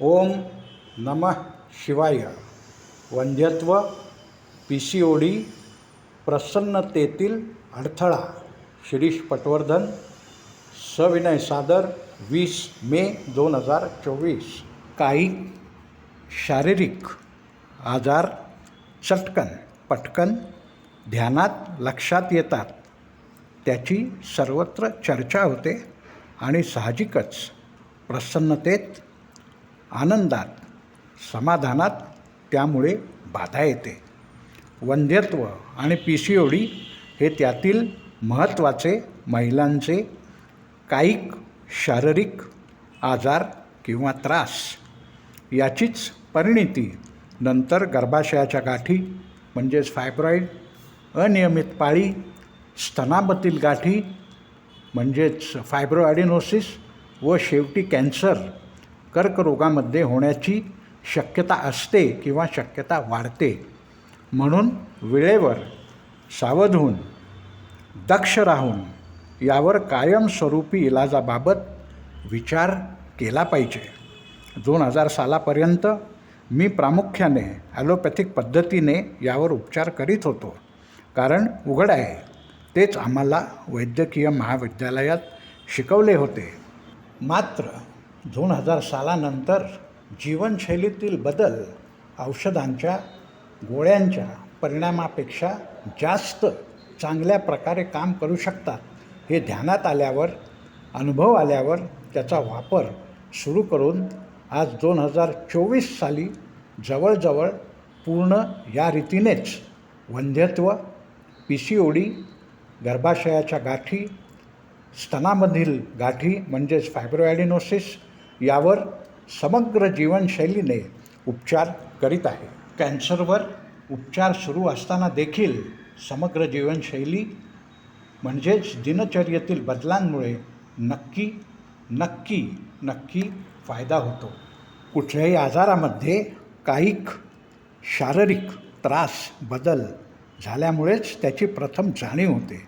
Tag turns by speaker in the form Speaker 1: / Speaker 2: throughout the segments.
Speaker 1: ओम नमः शिवाय. वंध्यत्व पी सी ओ डी प्रसन्नतेतील अडथळा. शिरीष पटवर्धन सविनय सादर वीस मे दोन हजार चोवीस. काही शारीरिक आजार चटकन पटकन ध्यानात लक्षात येतात. त्याची सर्वत्र चर्चा होते आणि साहजिकच प्रसन्नतेत आनंदात समाधानात त्यामुळे बाधा येते. वंध्यत्व आणि पी सी ओ डी हे त्यातील महत्त्वाचे महिलांचे कायिक शारीरिक आजार किंवा त्रास याचीच परिणिती नंतर गर्भाशयाच्या गाठी म्हणजेच फायब्रॉईड अनियमित पाळी स्तनामधील गाठी म्हणजेच फायब्रोॲडिनोसिस व शेवटी कॅन्सर कर्करोगामध्ये होण्याची शक्यता असते किंवा शक्यता वाढते. म्हणून वेळेवर सावध होऊन दक्ष राहून यावर कायमस्वरूपी इलाजाबाबत विचार केला पाहिजे. दोन हजार सालापर्यंत मी प्रामुख्याने ॲलोपॅथिक पद्धतीने यावर उपचार करीत होतो. कारण उघड आहे. तेच आम्हाला वैद्यकीय महाविद्यालयात शिकवले होते. मात्र दोन हजार सालानंतर जीवनशैलीतील बदल औषधांच्या गोळ्यांच्या परिणामापेक्षा जास्त चांगल्या प्रकारे काम करू शकतात हे ध्यानात आल्यावर अनुभव आल्यावर त्याचा वापर सुरू करून आज दोन हजार चोवीस साली जवळजवळ पूर्ण या रीतीनेच वंध्यत्व पी सी ओ डी गर्भाशयाच्या गाठी स्तनामधील गाठी म्हणजेच फायब्रोॲडिनोसिस यावर समग्र जीवनशैलीने उपचार करीत आहे. कॅन्सरवर उपचार सुरू असताना देखील समग्र जीवनशैली म्हणजेच दिनचर्येतील बदलांमुळे नक्की नक्की नक्की फायदा होतो. कुठल्याही आजारामध्ये कायिक शारीरिक त्रास बदल झाल्यामुळेच त्याची प्रथम जाणीव होते.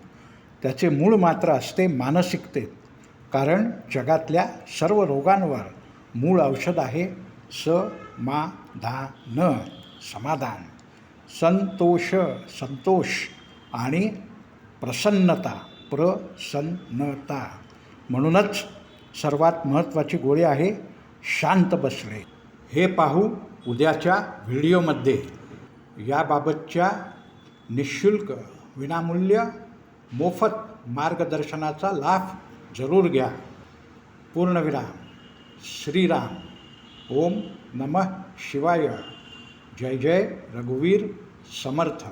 Speaker 1: त्याचे मूळ मात्र असते मानसिकतेत. कारण जगातल्या सर्व रोगांवर मूळ औषध आहे स मा धा न समाधान. संतोष संतोष आणि प्रसन्नता प्रसन्नता. म्हणूनच सर्वात महत्त्वाची गोळी आहे शांत बसणे. हे पाहू उद्याच्या व्हिडिओमध्ये. याबाबतच्या निशुल्क विनामूल्य मोफत मार्गदर्शनाचा लाभ जरूर घ्या. पूर्णविराम श्रीराम. ओम नमः शिवाय. जय जय रघुवीर समर्थ.